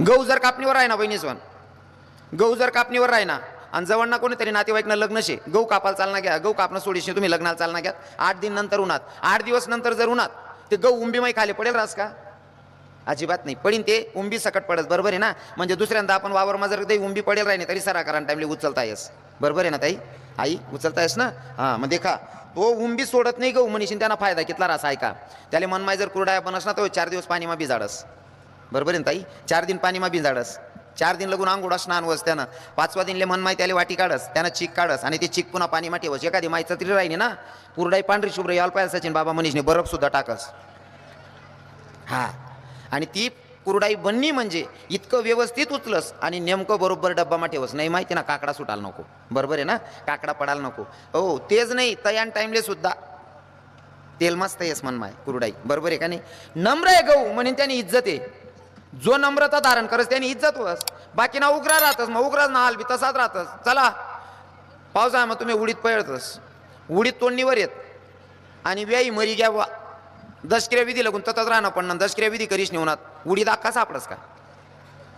गहू जर कापणीवर आहे ना बहिणीसवन गहू जर कापणीवर आहे ना आणि जवळ ना कोणीतरी नातेवाईकनं लग्न शे गहू कापायला चालना घ्या गहू कापणं सोडीशे तुम्ही लग्नाला चालना घ्या आठ दिन नंतर उन्हात आठ दिवस नंतर जर उन्हात ते गहू उंबीमाई खाली पडेल रास का? अजिबात नाही. पडीन ते उंबी सकट पडत बरोबर आहे ना? म्हणजे दुसऱ्यांदा आपण वावरमा जर ते उंबी पडेल राहिली तरी सरा कारण टाइमली उचलता येस. बरोबर आहे ना ताई? आई उचलता येस ना? हां मग देखा तो उंबी सोडत नाही गहू मनीषीन त्यांना फायदा कितला रास ऐका. त्याला मनमाय जर कुरडाया बनस ना तो चार दिवस पाणीमा बिजाडस बरोबर आहे ना ताई? चार दिन पाणीमा बिजाडस चार दिन लगून आंघोळा स्नान वस त्यानं. पाचवा दिनले मन माहिती आले वाटी काढस त्यानं चीक काढस आणि ते चीक पुन्हा पाणीमा ठेवस. एखादी माहिती तरी राहिली ना कुरडाई पांढरी शुभ्र याल पाहिजे सचिन बाबा मनीषने बरफ सुद्धा टाकस. हा. आणि ती कुरडाई बनली म्हणजे इतकं व्यवस्थित उचलस आणि नेमकं बरोबर डब्बामा ठेवस. नाही माहिती ना काकडा सुटायला नको. बरोबर आहे ना? काकडा पडायला नको. हो तेच नाही. तयान टाईमले सुद्धा. तेल मस्त येस मन माय कुरडाई बरोबर आहे का नाही? नम्र आहे गहू म्हणून त्याने इज्जत आहे. जो नम्रता धारण करस त्याने इज्जत होस बाकी ना उग्रा राहतस मग उग्राच ना हाल बी तसाच राहतस. चला. पाऊस आहे मग तुम्ही उडीत पळतस. उडीत तोडणीवर येत. आणि व्याई मरी घ्या वा दशक्रिया विधी लागून ततच राहणं पण ना दशक्रिया विधी करीस नेऊनात उडीद अख्खा सापडस का?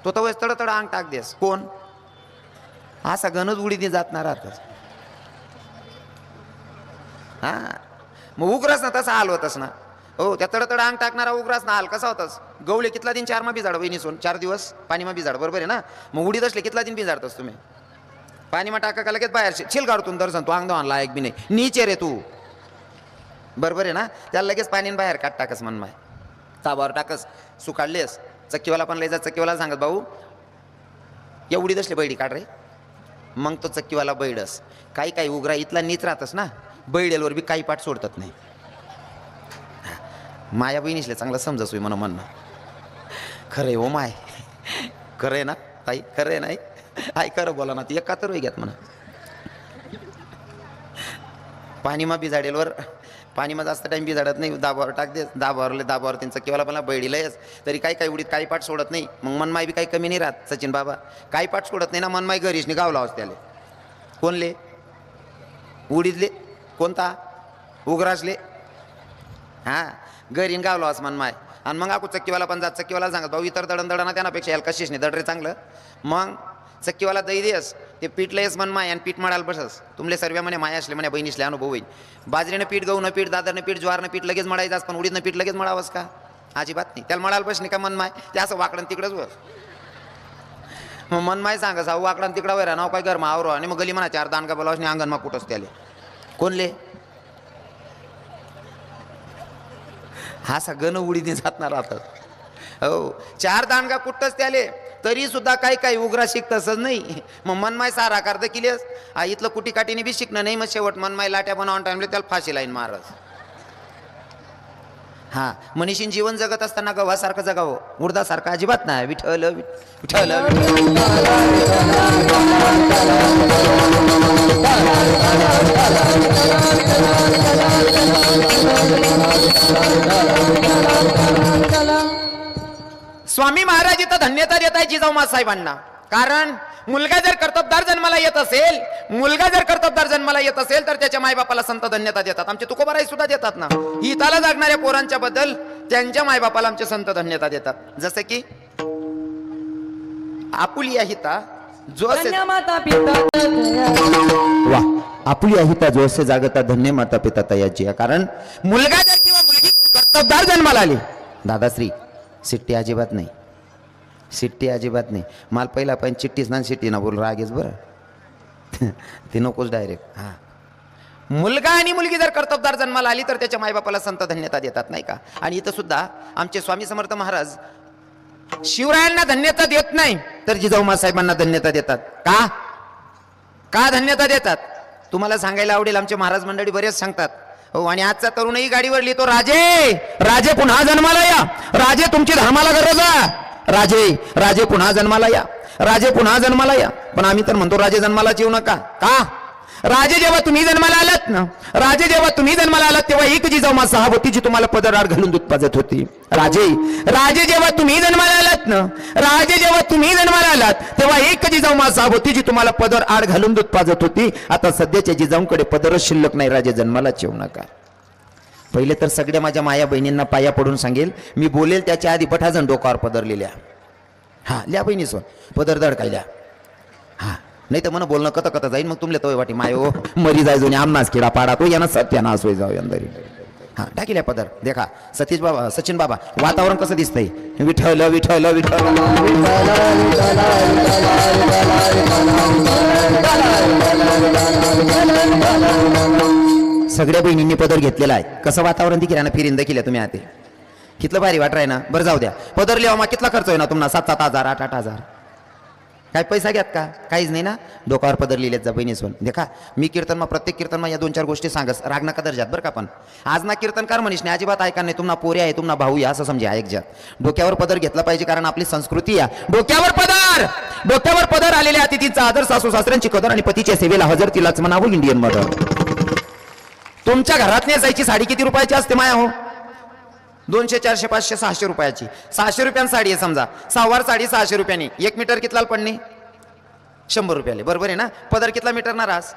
तो तर तड तड अंग टाक देस. कोण? असा गणच उडीने जात ना राहतच हा. मग उग्रच ना तसा हाल होतस ना. हो त्या तडतड अंग टाकणारा उग्रास ना हाल कसा होतास? गवले कितला दिन चार मा बिजाड बहिणीसून चार दिवस? पाणीमा बी बिजाड बरोबर आहे ना? मग उडीद असले कितला दिन बिजाडतस तुम्ही? पाणीमा टाका का लगेच बाहेर शे- छिल काढतून दर्शन तू अंग आणला एक बी नाही. नीचे रे तू. बरोबर आहे ना? त्याला लगेच पाणीन बाहेर काढ टाकस मन माय. ताबावर टाकस. सुकाडलेस. चक्कीवाला पण लय जा चक्कीवाला सांगत भाऊ एवढी दसले बैडी काढ रे. मग तो चक्कीवाला बैडस. काही काही उग्रा इथला नीच राहतस ना? बैडेलवर बी काही पाठ सोडतात नाही. माया बहिणीसले चांगलं समजस होई म्हणून म्हणणं. खरं आहे हो माय. खरं आहे ना ताई खरं आहे नाही आई खरं बोला ना ती एका तर घ्यात म्हणा. पाणीमा बिझाडेलवर पाणीमा जास्त टाईम बिझाडत नाही दाबावर टाक दे दाबावरले दाबावर त्यांचं किंवा मला बैडीला येस तरी काही काही उडीत काही पाठ सोडत नाही. मग मनमाय बी काही कमी नाही राहत सचिन बाबा. काही पाठ सोडत नाही ना मनमाय घरीच नाही गावला त्याले. कोणले? उडीतले? कोणता? उग्रासले हां घरीन गावला मन मनमाय आणि मग आकू चक्कीवाला पण जात चक्कीवाला सांगत भाऊ इतर दडण दडणा त्यांना पेक्षा याला कशीच नाही दडरे चांगलं. मग चक्कीवाला दही देस ते पीठ लयस मन माय आणि पीठ मळाल बसस. तुमले सर्व म्हणे माया असले म्हणे बहिणीसले अनुभव होईल बाजरीनं पीठ गहूनं पीठ दादरनं पीठ ज्वारनं पीठ लगेच मळायचं पण उडीदनं पीठ लगेच मळावंस का? अजिबात नाही. त्याला मळायला बसणे का मन माय? ते असं वाकडं तिकडंच बस मग मन माय सांगा साऊ वाकडं तिकडं वैरा नाव काय घर? आवरो आणि मग गली म्हणा चार दानका बोलावस आणि अंगण मग कुठंच त्याले. कोणले? हा सगळं उडीने जात ना राहतात हो चार दांडगा कुठंच त्याले? तरी सुद्धा काही काही उग्रा शिक तसंच नाही. मग मनमाय सारा करत केलीस. हा इथलं कुटी काठीने बी शिकणं नाही मग शेवट मनमाय लाट्या बनवून टाइमले त्याला फाशी लाईन मारस हा मनीषीन जीवन जगत असताना गव्हासारखं जगावं. मुर्दासारखं अजिबात नाही. विठ्ठल विठ्ठल. धन्यता देत आहे जिजाऊ साहेबांना कारण मुलगा जर कर्तबदार जन्माला येत असेल मुलगा जर कर्तबदार जन्माला येत असेल तर त्याच्या मायबापाला संत धन्यता देतात. आमचे तुकोबाराई सुद्धा देतात ना. हिताला जागणाऱ्या पोरांच्या बद्दल त्यांच्या मायबापाला आमचे संत धन्यता देतात. जसे की आपुलिया हिता जो माता पिता वा. आपुली अहिता जो असे जागता धन्य माता पिता तयाची आहे. कारण मुलगा जर किंवा मुलगी कर्तबदार जन्माला आली दादाश्री सिट्टी अजिबात नाही. शिट्टी अजिबात नाही. मला पहिला पण चिठ्ठीच ना शिट्टी ना बोल रागेच बरं. ते नकोच डायरेक्ट हां. मुलगा आणि मुलगी जर कर्तबदार जन्माला आली तर त्याच्या मायबापाला संत धन्यता देतात नाही का? आणि इथं सुद्धा आमचे स्वामी समर्थ महाराज शिवरायांना धन्यता देत नाही तर जिजाऊ साहेबांना धन्यता देतात. का? का धन्यता देतात? तुम्हाला सांगायला आवडेल आमचे महाराज मंडळी बरेच सांगतात. हो आणि आजचा तरुणही गाडीवर लिहितो राजे राजे पुन्हा जन्माला या. राजे तुमची धर्माला गरज आहे. राजे राजे पुन्हा जन्माला या. राजे पुन्हा जन्माला या. पण आम्ही तर म्हणतो राजे जन्मालाच येऊ नका. का? राजे जेव्हा तुम्ही जन्माला आलात ना राजे जेव्हा तुम्ही जन्माला आलात तेव्हा एक जी सहा होती जी तुम्हाला पदरार घालून दूध पाजत होती. राजे राजे जेव्हा तुम्ही जन्माला आलात ना राजे जेव्हा तुम्ही जन्माला आलात तेव्हा एक जिजाऊ होती जी तुम्हाला पदर आड घालून दूध पाजत होती. आता सध्याच्या जिजाऊंकडे पदरच शिल्लक नाही राजे जन्मालाच येऊ नका. पहिले तर सगळ्या माझ्या माया बहिणींना पाया पडून सांगेल. मी बोलेल त्याच्या आधी पठाजण डोकावर पदरलेल्या. हां लिया बहिणी सोन पदर दड काय लिया नाही तर म्हणा बोलणं कथं कथं जाईल मग तुमले तवय वाटी. मायो मरी जाय आणि आमनाच किडा पाडा. तो यानं सत्यानाश होई जाऊ अंदरी हा टाकील्या पदर. देखा सतीश बाबा सचिन बाबा वातावरण कसं दिसतंय? विठ्ठल विठ्ठल विठ्ठल. सगळ्या बहिणींनी पदर घेतलेला आहे. कसं वातावरण दिखेल? ना फिरिंद केल्या तुम्ही आता कितलं भारी वाट आहे ना बरं जाऊ द्या. पदर लिहा मग कितला खर्च होईल ना तुम्हाला? सात सात हजार आठ आठ हजार. काय पैसा घ्यात का? काहीच नाही ना? डोकावर पदर लिहिलेत जा बहिणीसून देखा मी कीर्तन मग प्रत्येक कीर्तन मग या दोन चार गोष्टी सांगस. राग नका दर्जात बरं का पण. आज ना कीर्तनकार मनीष नाही. अजिबात ऐका नाही. तुम्हाला पोरे आहे तुम्हाला भाऊ या असं समजा ऐक जात. डोक्यावर पदर घेतला पाहिजे कारण आपली संस्कृती या. डोक्यावर पदर! डोक्यावर पदर आलेल्या अतिथींचा आदर सासू सासऱ्यांची कदर आणि पतीच्या सेवेला हजर तिलाच म्हणावं इंडियन मदर. तुमच्या घरात नेसायची साडी किती रुपयाची असते माया हो? दोनशे चारशे पाचशे सहाशे रुपयाची. सहाशे रुपयान साडी आहे समजा. सहावार साडी सहाशे रुपयानी. एक मीटर कितला पडणे? शंभर रुपयाले. बरोबर आहे ना? पदर कितला मीटर ना रास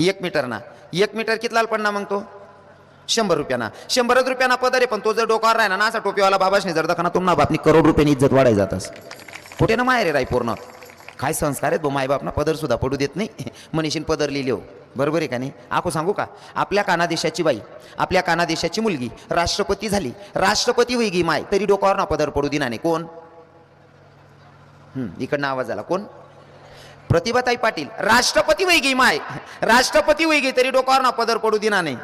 एक मीटर ना एक मीटर कितला पडणार मग तो? शंभर रुपयाना. शंभरच रुपयाना पदर आहे पण तो जर डोकावर राहिला ना असा टोपीवाला बाबाशने जर दखाना तुम्हाला बापनी करोड रुपयानी इज्जत वाढाय जातस कुठे ना माहेर राय पूर्ण काय संस्कार आहेत बो? मायबापना पदर सुद्धा पडू देत नाही. मनीषीन पदर लिहिले हो. बरोबर आहे का नाही? आखो सांगू का? आपल्या कानादेशाची बाई आपल्या कानादेशाची मुलगी राष्ट्रपती झाली. राष्ट्रपती होई गी माय तरी डोकावर ना पदर पडू दिना नाही कोण? हम्म, इकडनं आवाज आला. कोण? प्रतिभाताई पाटील. राष्ट्रपती होई गी माय. राष्ट्रपती होई गी तरी डोकावर ना पदर पडू दिना नाही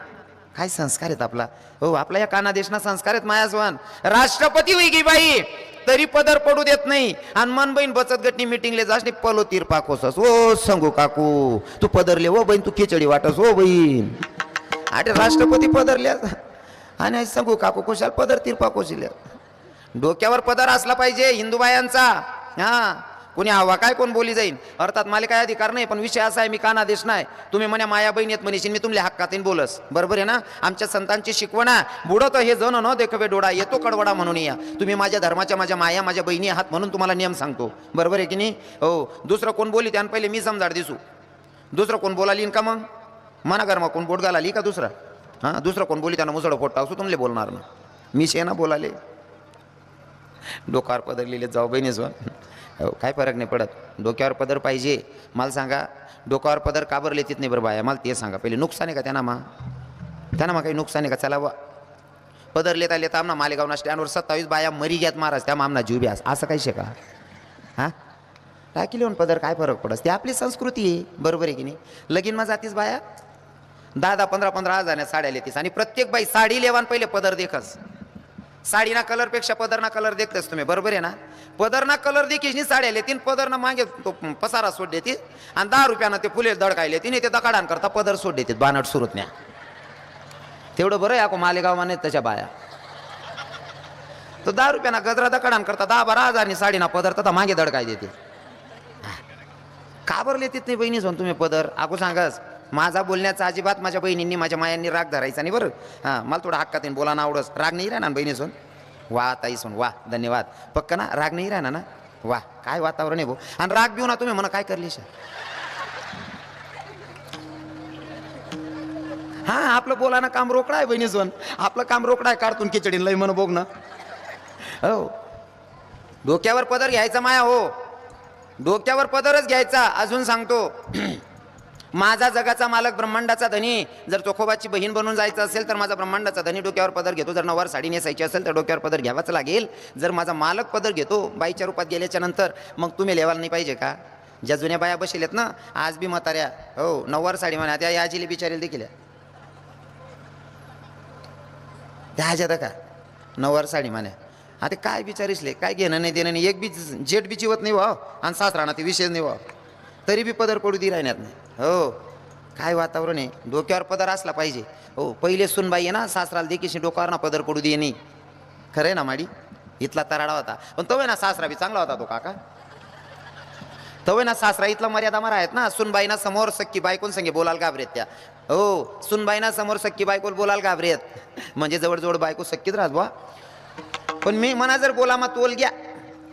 काय संस्कार आहेत आपला? हो आपला या कानादेशना संस्कार आहेत मायासवान राष्ट्रपती होई गी बाई. तरी पदर पडू देत नाही. आणि मन बहीण बचत गटनी मिटिंगले जास नाही पलो तीर पाकोसस ओ सांगू काकू तू पदरले ओ बहीण तू खिचडी वाटस ओ बहीण. अरे राष्ट्रपती पदरल्या आणि सांगू काकू कुशाल पदर तीर पाकोशिल्या डोक्यावर पदर असला पाहिजे हिंदू बायांचा हा. कोणी हवा काय कोण बोली जाईन? अर्थात मला काय अधिकार नाही पण विषय असा आहे मी कानादेश नाही. तुम्ही म्हणे माया बहीण येत म्हणशील मी तुमल्या हक्कातीन बोलस. बरोबर आहे ना? आमच्या संतांची शिकवणा बुडत हे जण न देखवे डोळा येतो कडवडा म्हणून या. तुम्ही माझ्या धर्माच्या माझ्या माया माझ्या बहिणी आहात म्हणून तुम्हाला नियम सांगतो. बरोबर आहे की नाही? हो. दुसरं कोण बोली त्यानं पहिले मी समजाड दिसू. दुसरं कोण बोलालीन का मग? मना मग कोण बोट घालाली का दुसरं? हां? दुसरं कोण बोली त्यानं मुसळ फोट टाकू तुमले बोलणार ना. मी शे ना बोलाले? डोकार पदर लिहिले जाऊ बहिणीच हो काय फरक नाही पडत. डोक्यावर पदर पाहिजे. मला सांगा डोक्यावर पदर का बरं लेतीत नाही बरं बाया? मला ते सांगा. पहिले नुकसान आहे का त्यांना मा त्यांना मग काही नुकसान आहे का? चला वा पदर लेता लेता आमना मालेगावना स्टँडवर सत्तावीस बाया मरी घ्यात महाराज. त्या आमना जीव ब्यास असं काही शेका हां? टाकी लिहून पदर काय फरक पडस ते आपली संस्कृती आहे. बरोबर आहे की नाही? लगीन मग जातीस बाया? दहा दहा पंधरा पंधरा हजार साड्या लेतीस. आणि प्रत्येक बाई साडी लेवान पहिले पदर देखस. साडीना कलरपेक्षा पदरना कलर देखतेस तुम्ही बरोबर आहे ना? पदरना कलर देखील नाही साड्या लेतीन पदरना मागे तो पसारा सोड देतील आणि दहा रुपयानं ते फुले दडकाय लेतीन ते दकाडान करता पदर सोड देतात बानट सुरत न्या तेवढं बरं आहे मालेगाव माने त्याच्या बाया. तो दहा रुपयाना गजरा दकाडान करता दहा बारा हजारनी साडीना पदर तथा मागे दडकाय देते का बरं लेतीत नाही बहिणी तुम्ही पदर? आको सांगास माझा बोलण्याचा अजिबात माझ्या बहिणींनी माझ्या मायांनी राग धरायचा नाही बरं. हां मला थोडं हक्कात येईन बोला ना आवडस. राग नाही राहणार बहिणी सोन वा ताई सोन वा धन्यवाद. पक्क ना राग नाही राहणार ना? वा काय वातावरण आहे भाऊ आणि राग बिऊ ना तुम्ही म्हणा काय करली शा हा आपलं बोलानं काम रोकडा आहे बहिणी सोन आपलं काम रोकडा आहे काढतून खिचडीन लय म्हण बघ ना हो. डोक्यावर पदर घ्यायचा माया हो. डोक्यावर पदरच घ्यायचा अजून सांगतो. माझा जगाचा मालक ब्रह्मांडाचा धनी. जर चोखोबाची बहीण बनून जायचं असेल तर माझा ब्रह्मांडाचा धनी डोक्यावर पदर घेतो. जर नवार साडी नेसायची असेल तर डोक्यावर पदर घ्यावाच लागेल. जर माझा मालक पदर घेतो बाईच्या रूपात गेल्याच्यानंतर मग तुम्ही लेवायला नाही पाहिजे का? ज्या जुन्या बाया बसेलेत ना आज बी म्हाताऱ्या हो नववार साडी म्हणा त्या याजीले बिचारेल देखील. आहे. त्या ह्याच्यात का? नववार साडी म्हणे. आता काय विचारिसले काय घेणं नाही देणं नाही. एक बी जेट बी चिवत नाही व्हा आणि सासराणा ते विषय नाही वा तरी बी पदर पडू दि राहण्यात नाही. हो काय वातावरण आहे? डोक्यावर पदर असला पाहिजे. हो पहिले सुनबाई आहे ना सासराला देखील डोक्यावर ना पदर पडू दे नाही. खरं आहे ना माडी? इथला तराडा होता. पण तो आहे ना सासरा बी चांगला होता तो काका. तवय ना सासरा इथला मर्यादा मरा आहेत ना. सुनबाईना समोर सक्की बायकोन संगे बोलाल घाबरेत त्या. हो सुनबाईना समोर सक्की बायकोल बोलाल घाबरेत. म्हणजे जवळजवळ बायको सक्कीच राहत बा पण मी मना जर बोला मग तोल घ्या.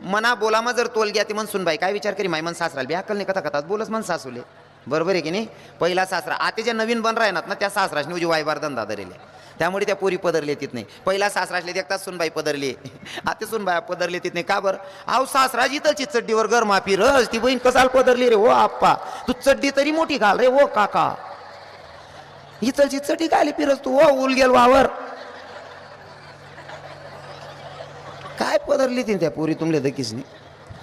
मना बोलामा जर तोल घ्या ते मन सुनबाई काय विचार करी माय मन सासराल? बी अक्कल नाही कथा कथात बोलच मन सासूले. बरोबर आहे की नाही? पहिला सासरा आता जे नवीन बन राहणार ना त्या सासराशनी उजी वायबार धंदा धरेले. त्यामुळे त्या पोरी पदरले तिथ नाही. पहिला सासरा असले एकताच सुनबाई पदरली. आता सुनबाई पदरले तिथ नाही. का बरं? अहो सासरा जिथलची चड्डीवर गरमापी रस ती बहीण कसाल पदरली रे? हो आप्पा तू चड्डी तरी मोठी घाल रे हो काका. हिचलची चड्डी घाली पिरस तू? हो उल गेल वावर. काय पदरली ती त्या पोरी तुमले दकीस नाही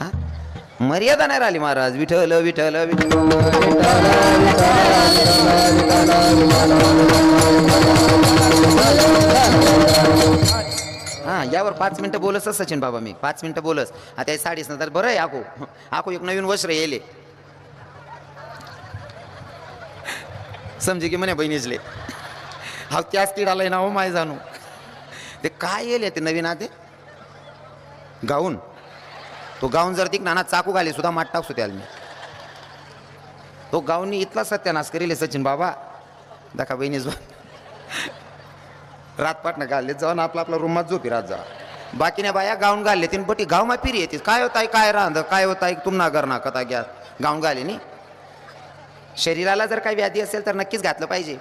हा? मर्यादा नाही राहिली महाराज. विठल विठल विठल हा यावर पाच मिनिटं बोलस सचिन बाबा मी. पाच मिनिटं बोलस. आता हे साडीच नंतर बरं आहे आको आको एक नवीन वस्त्र येले समजे की म्हणे बहिणीचले हा त्याच किडाला ना हो माय जाणू. ते काय येले ते नवीन आते? गाऊन. तो गाऊन जर तिक नाना चाकू घाली सुद्धा माट टाकसो त्याला मी. तो गाऊननी इतला सत्यानाश करेल सचिन बाबा. दाखा बहिणीच रातपाटनं घालले जाऊन आपला आपला रूमात झोपी रात जा. बाकीने बाया गाऊन घालले तीन बटी गावमा फिरी येते काय होताय काय राहत काय होत आहे तुमना घर ना कथा घ्या. गाऊन घाले नी. शरीराला जर काही व्याधी असेल तर नक्कीच घातलं पाहिजे.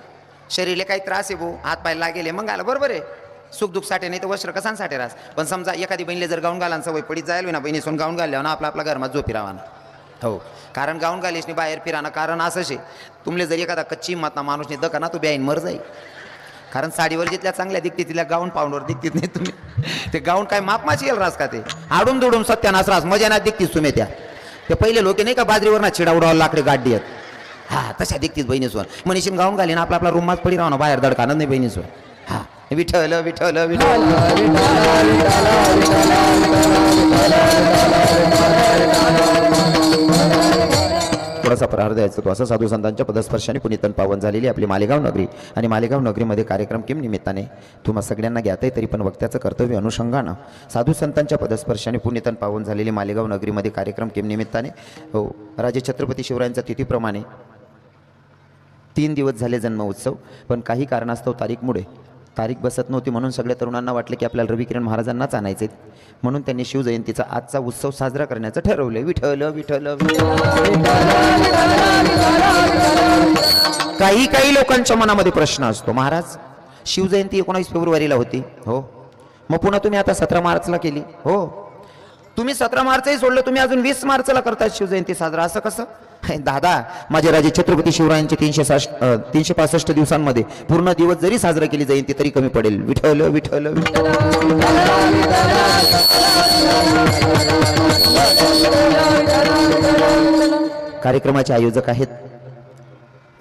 शरीराला काही त्रास आहे भाऊ हात पाय लागेल मग घाला. बरोबर आहे. सुख दुःख साठे नाही तर वस्त्र कसान साठे राहस पण समजा एखादी बहिणीला जर गाऊन घालान सवय पडीत जायला ना बहिणीसून गाऊन घालल्या ना आपला आपला घरमात झोपी राहाना हो. कारण गाऊन घालीस नाही बाहेर फिराना कारण असंच आहे तुमले जर एखादा कच्ची माता माणूस नाही दका ना तू बॅईन मर जाई कारण साडीवर जिथल्या चांगल्या दिखते तिला गाऊन पाऊंडवर दिखतीत नाही तुम्ही. ते गाऊन काय मापमाची येईल रास का ते? आडून दुडून सत्यानास रास मजा ना दिखतीस तुम्ही त्या. ते पहिले लोक नाही का बाजरीवर ना चिडा लाकडे गाडी आहेत. हा तशा दिखतीस बहिणीसवर मनीषीन गाऊन घालीन आपला आपला रूमात पडी राहणं बाहेर दडकानं नाही बहिणीसवर विठल विठल विठल थोडासा प्रहार द्यायचा तो. असं साधू संतांच्या पदस्पर्शाने पुनितन पावन झालेली आपली मालेगाव नगरी. आणि मालेगाव नगरीमध्ये कार्यक्रम किम निमित्ताने तुम्हा सगळ्यांना ज्ञात आहे तरी पण वक्त्याचं कर्तव्य अनुषंगानं साधू संतांच्या पदस्पर्शाने पुनितन पावन झालेली मालेगाव नगरीमध्ये कार्यक्रम किम निमित्ताने हो राजे छत्रपती शिवरायांच्या तिथीप्रमाणे तीन दिवस झाले जन्म उत्सव पण काही कारणास्तव तारीखमुळे तारीख बसत नव्हती म्हणून सगळ्या तरुणांना वाटलं की आपल्याला रविकिरण महाराजांनाच आणायचे म्हणून त्यांनी शिवजयंतीचा आजचा उत्सव साजरा करण्याचं ठरवलं विठल विठल काही काही लोकांच्या मनामध्ये प्रश्न असतो. महाराज शिवजयंती एकोणावीस फेब्रुवारीला होती. हो. मग पुन्हा तुम्ही आता सतरा मार्चला केली. हो. तुम्ही सतरा मार्चही सोडलं तुम्ही अजून वीस मार्चला करतात शिवजयंती साजरा. असं कसं? दादा माझे राजे छत्रपती शिवरायांचे तीनशे तीनशे पासष्ट दिवसांमध्ये पूर्ण दिवस जरी साजरा केली जयंती तरी कमी पडेल. विठल विठल कार्यक्रमाचे आयोजक आहेत.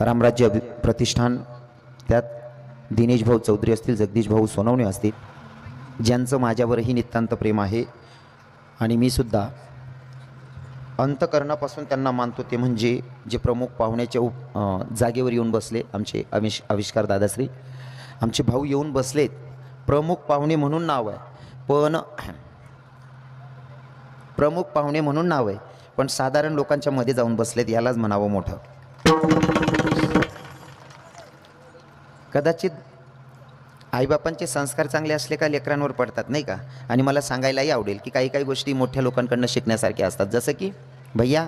रामराज्य प्रतिष्ठान त्यात दिनेश भाऊ चौधरी असतील जगदीश भाऊ सोनवणे असतील. ज्यांचं माझ्यावरही नितांत प्रेम आहे आणि मी सुद्धा अंतकरणापासून त्यांना मानतो ते म्हणजे जे प्रमुख पाहुण्याच्या उप जागेवर येऊन बसले आमचे अविष आविष्कार दादाश्री. आमचे भाऊ येऊन बसलेत. प्रमुख पाहुणे म्हणून नाव आहे. पण प्रमुख पाहुणे म्हणून नाव आहे. पण साधारण लोकांच्या मध्ये जाऊन बसलेत यालाच म्हणावं मोठं. कदाचित आईबापांचे संस्कार चांगले असले का लेकरांवर पडतात नाही का? आणि मला सांगायलाही आवडेल की काही काही गोष्टी मोठ्या लोकांकडनं शिकण्यासारख्या असतात. जसं की भैया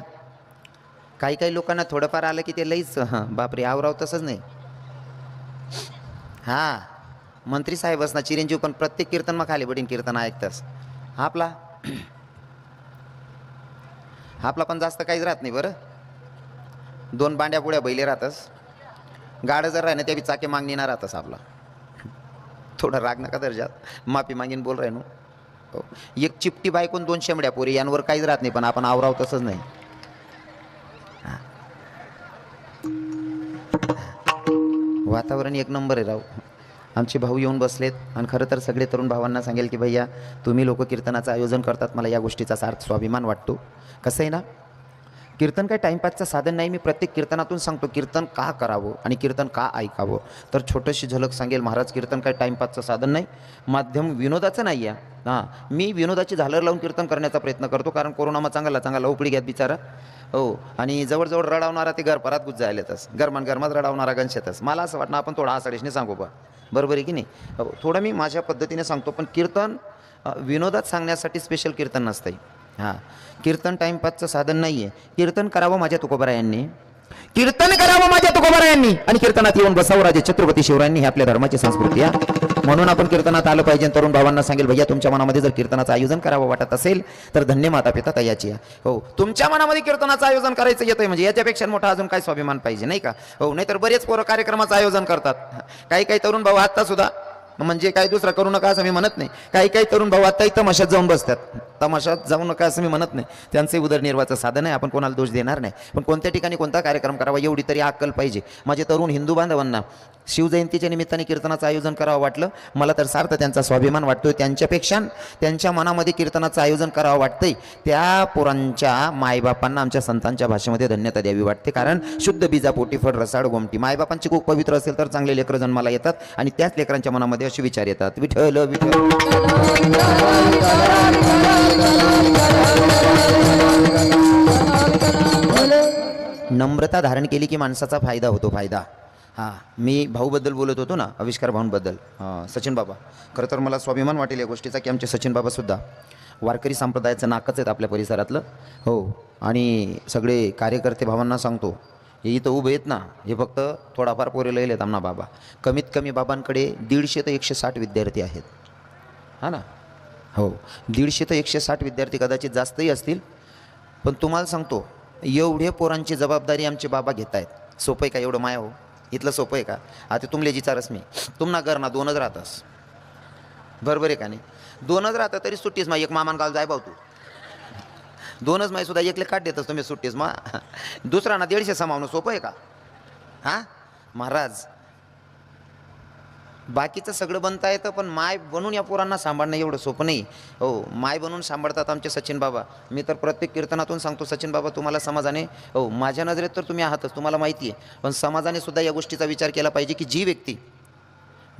काही काही लोकांना थोडंफार आलं की ते लईच हां बापरे आवराव तसंच नाही. हां मंत्री साहेबच ना चिरंजीव पण प्रत्येक कीर्तन मग खाली बडीन कीर्तन ऐकतस. आपला आपला पण जास्त काहीच राहत नाही बरं. दोन बांड्या पुढ्या बैले राहतस. गाडं जर राहिनं त्या बी चाके मागणी ना राहतस आपला. थोडं राग नका दर्जात माफी मागीन बोल राय हो. एक चिपटी बायकून दोन शेमड्या पोरी यांवर काहीच राहत नाही पण आपण आवराव तसंच नाही. वातावरण एक नंबर आहे राव. आमचे भाऊ येऊन बसलेत आणि खरं तर सगळे तरुण भावांना सांगेल की भैया तुम्ही लोक कीर्तनाचं आयोजन करतात मला या गोष्टीचा सार्थ स्वाभिमान वाटतो. कसं आहे ना? कीर्तन काय टाईमपासचं साधन नाही मी प्रत्येक कीर्तनातून सांगतो कीर्तन का करावं आणि कीर्तन का ऐकावं? तर छोटंशी झलक सांगेल महाराज कीर्तन काय टाईमपासचं साधन नाही माध्यम विनोदाचं नाही आहे. हां मी विनोदाची झालर लावून कीर्तन करण्याचा प्रयत्न करतो कारण कोरोनामा चांगला चांगला उपडी घ्यात बिचारा. हो आणि जवळजवळ रडावणारा ते घरपरात गुज जायलेतच गरमान गरमात रडावणारा गणशेतच मला असं वाटणं आपण थोडा आसाडीशने सांगू बा. बरोबर आहे की नाही? हो थोडं मी माझ्या पद्धतीने सांगतो पण कीर्तन विनोदात सांगण्यासाठी स्पेशल कीर्तन नसतंय. हां. कीर्तन टाईमपासचं साधन नाही आहे कीर्तन करावं माझ्या तुकोबरायांनी. कीर्तन करावं माझ्या तुकोबरायांनी. आणि कीर्तनात येऊन बसावं राजे छत्रपती शिवरायांनी ही आपल्या धर्माची संस्कृती आहे. म्हणून आपण कीर्तनात आलं पाहिजे तरुण भावांना सांगेल भैया तुमच्या मनामध्ये जर कीर्तनाचं आयोजन करावं वाटत असेल तर धन्य माता पिता तयाची आहे. हो. तुमच्या मनामध्ये कीर्तनाचं आयोजन करायचं येतंय म्हणजे याच्यापेक्षा मोठा अजून काय स्वाभिमान पाहिजे नाही का? हो. नाहीतर बरेच पोरं कार्यक्रमाचं आयोजन करतात. काही काही तरुण भाऊ आत्ता सुद्धा म्हणजे काय दुसरं करू नका असं मी म्हणत नाही. काही काही तरुण भाऊ आत्ताही तमाशात जाऊन बसतात. तमाशात जाऊ नका असं मी म्हणत नाही. त्यांचे उदरनिर्वाहाचं साधन आहे. आपण कोणाला दोष देणार नाही. पण कोणत्या ठिकाणी कोणता कार्यक्रम करावा एवढी तरी अक्कल पाहिजे. माझे तरुण हिंदू बांधवांना शिवजयंतीच्या निमित्ताने कीर्तनाचं आयोजन करावं वाटलं. मला तर सार्थ त्यांचा स्वाभिमान वाटतोय. त्यांच्यापेक्षा त्यांच्या मनामध्ये कीर्तनाचं आयोजन करावं वाटतंय. त्या पोरांच्या मायबापांना आमच्या संतांच्या भाषेमध्ये धन्यता द्यावी वाटते. कारण शुद्ध बीजापोटी पोटीफळ रसाळ गोमटी मायबापांची खूप पवित्र असेल तर चांगले लेकर जन्माला येतात आणि त्याच लेकरांच्या मनामध्ये असे विचार येतात. विठ्ठल विठ्ठल. नम्रता धारण केली की माणसाचा फायदा होतो फायदा. हां मी भाऊबद्दल बोलत होतो ना आविष्कार भाऊंबद्दल. हां सचिन बाबा. खरं तर मला स्वाभिमान वाटेल या गोष्टीचा की आमचे सचिन बाबासुद्धा वारकरी संप्रदायाचं नाकच आहेत आपल्या परिसरातलं. हो आणि सगळे कार्यकर्ते भावांना सांगतो हे इथं उभे आहेत ना हे फक्त थोडाफार पोरे लयले आहेत आम्हा बाबा. कमीत कमी बाबांकडे दीडशे ते एकशे साठ विद्यार्थी आहेत. हा ना? हो. दीडशे ते एकशे साठ विद्यार्थी कदाचित जास्तही असतील. पण तुम्हाला सांगतो एवढे पोरांची जबाबदारी आमचे बाबा घेत आहेत. सोपं आहे का? एवढं माया हो. इथलं सोपं आहे का? आता तुमले जिचारस मी. तुम्हाला घर ना दोनच राहतास. बरोबर आहे का नाही? दोनच राहतं तरी सुट्टीस मा एक मामान गाव जाय भाऊ तू. दोनच माही सुद्धा एकले काढ देतस तुम्ही सुट्टीस मा. दुसरा ना दीडशे समावणं सोपं आहे का? हां? महाराज बाकीचं सगळं बनता येतं पण माय बनून या पोरांना सांभाळणं एवढं सोपं नाही. हो माय बनून सांभाळतात आमचे सचिन बाबा. मी तर प्रत्येक कीर्तनातून सांगतो सचिन बाबा तुम्हाला समाजाने हो माझ्या नजरेत तर तुम्ही आहातच तुम्हाला माहिती आहे. पण समाजाने सुद्धा या गोष्टीचा विचार केला पाहिजे की जी व्यक्ती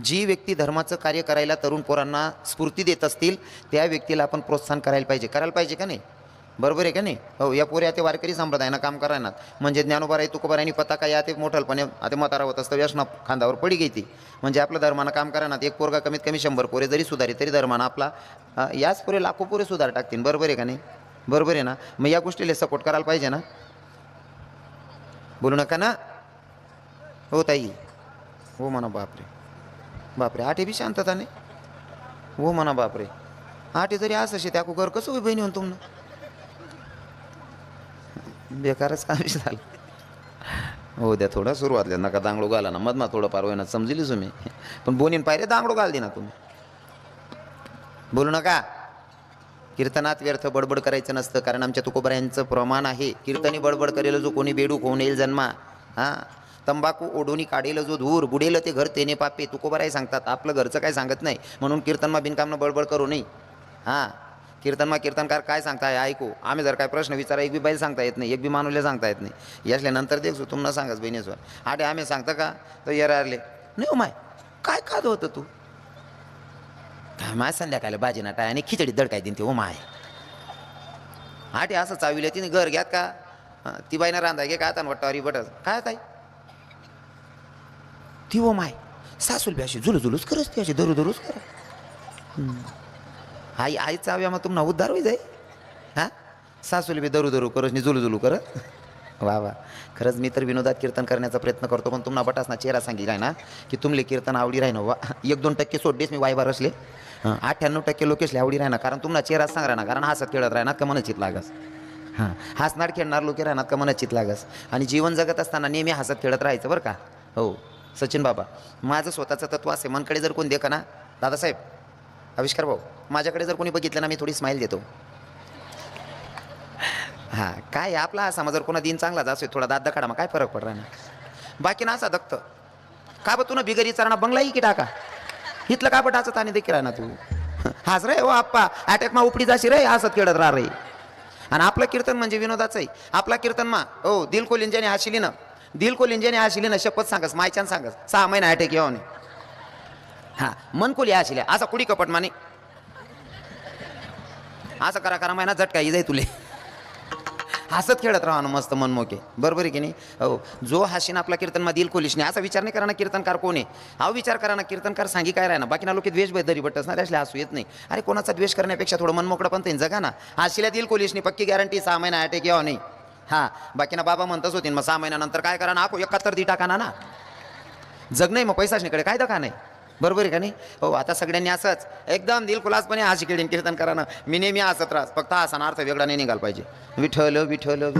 जी व्यक्ती धर्माचं कार्य करायला तरुण पोरांना स्फूर्ती देत असतील त्या व्यक्तीला आपण प्रोत्साहन करायला पाहिजे. करायला पाहिजे का नाही? बरोबर आहे का नाही? हो या पोऱ्या ते वारकरी संप्रदायानं काम करायनात म्हणजे ज्ञानोबाराई तुकोबारायनी पताका या ते मोठलपणे आता मतारा होत असतं व्यसना खांदावर पडी गेली. म्हणजे आपलं धर्मानं काम करायनात एक पोरगा कमीत कमी शंभर पोरे जरी सुधारे तरी धर्मानं आपला याच पोरे लाखो पोरे सुधार टाकतील. बरोबर आहे का नाही? बरोबर आहे ना? मग या गोष्टीला सपोर्ट करायला पाहिजे ना? बोलू नका ना? हो ताई. हो म्हणा बापरे. बापरे आठे बी शांतता नाही. हो म्हणा बापरे. आठे जरी असं शे त्या घर कसं होई बहिणी म्हणतो तुमनं? बेकारच काम झालं. हो द्या थोडं सुरुवातल्या नका दांगडो घाला ना. मधमा थोडं पार होईना समजली तुम्ही. पण बोनीन पाहिले दांगडो घाल ना तुम्ही. बोलू नका. कीर्तनात व्यर्थ बडबड करायचं नसतं कारण आमच्या तुकोबऱ्यांचं प्रमाण आहे. कीर्तनी बडबड करेल जो कोणी बेडूक होऊन येईल जन्मा. हां? तंबाखू ओढोनी काढेल जो धूर. बुडेल ते घर तेने पापे. तुकोबराय सांगतात. आपलं घरचं काय सांगत नाही. म्हणून कीर्तनमा बिनकामनं बडबड करू नये. हां? कीर्तनमा कीर्तनकार काय सांगताय? ऐकू. आम्ही जर काय प्रश्न विचारा एक बी बैल सांगता येत नाही एक बी मानुले सांगता येत नाही. यासल्यानंतर देखू तुम्हाला सांगाच बहिणीसवर आटे आम्ही सांगता का? तर येरारले नाही हो माय काय खात होतं तू? काय माय संध्याकाळी भाजी नाटाय आणि खिचडी दडकाय दिन ते ओ माय. आटे असं चाविले तिने घर घ्यात का? ती बाईनं रांधा घे काय वाटतं बटस काय ताई? ती ओ माय सासूल बी अशी जुलू झुलूच करस ती अशी धरू धरूच कर आई आई चाव्या मग तुम्हाला उद्धार होई जाई. हां? सासूली बी धरू धरू करस नि जुलू जुलू करत वा वा. खरंच मी तर विनोदात कीर्तन करण्याचा प्रयत्न करतो पण तुम्हाला बटासना चेहरा चेहरा सांगितला ना की तुमले कीर्तन आवडी राही ना वा. एक दोन टक्के सोडलेस मी वायबार असले. हां अठ्ठ्याण्णव टक्के लोकेशले आवडी राही ना कारण तुम्हाला चेहरा सांग राहणार कारण हसत खेळत राहणार का मनचित लागस? हां हसणार खेळणार लोके राहणार का मनचित लागस? आणि जीवन जगत असताना नेहमी हसत खेळत राहायचं बरं का? हो सचिन बाबा माझं स्वतःचं तत्व असे मनकडे जर कोण देखा ना दादासाहेब आविष्कार भाऊ माझ्याकडे जर कोणी बघितलं ना मी थोडी स्माईल देतो. हां काय आहे, आपला असा मग जर कोणा दिन चांगलाच असो थोडा दाद दखाडा मग काय फरक पडला ना? बाकी ना असा दक्त का बघ तू ना बिगरी चारणा बंगलाही की टाका? इथलं का बटाचं ताने देखील आहे ना तू. हाच रे हो आप्पा अटॅक मा उपडी जाशी रे हसत खेळत राह रे. आणि आपलं कीर्तन म्हणजे विनोदाचं आहे. आपला कीर्तन मा हो दिल कोलिंजाने हाशिली ना दिल कोलिंजाने हाशिली ना शपथ सांगस मायच्यान सांगस. सहा महिना अटॅक येऊन हां मन कोली असं असा कुडी कपट माने. असं करा करा महिना झटका जाई तुले. हसत खेळत राहा ना मस्त मनमोके बरोबर आहे की नाही? हो. जो हसीन आपला कीर्तन दिल कोलिशने असा विचार नाही करा ना कीर्तनकार कोण. आहे हा विचार करा ना कीर्तनकार सांगी काय राहणार ना बाकी ना लोक द्वेष दरी बटस ना त्यासले हसू येत नाही. अरे कोणाचा द्वेष करण्यापेक्षा थोडं मनमोकडं पण ते जगा ना. हाशीला दिल कोलिशने पक्की गॅरंटी सहा महिना अटॅक यावं नाही. हां बाकी ना बाबा म्हणतच होतीन मग सहा महिन्यानंतर काय करा ना? आखो एकाहत्तर दी टाका ना ना. जग नाही मग पैसाच निकडे काय दखा नाही. बरोबर आहे का नाही? हो आता सगळ्यांनी असंच एकदम दिलखुलासपणे हा खेळीन कीर्तन करा ना. मी नेहमी हसत त्रास फक्त हा अर्थ वेगळा नाही निघाला पाहिजे. विठ्ठल विठ्ठल.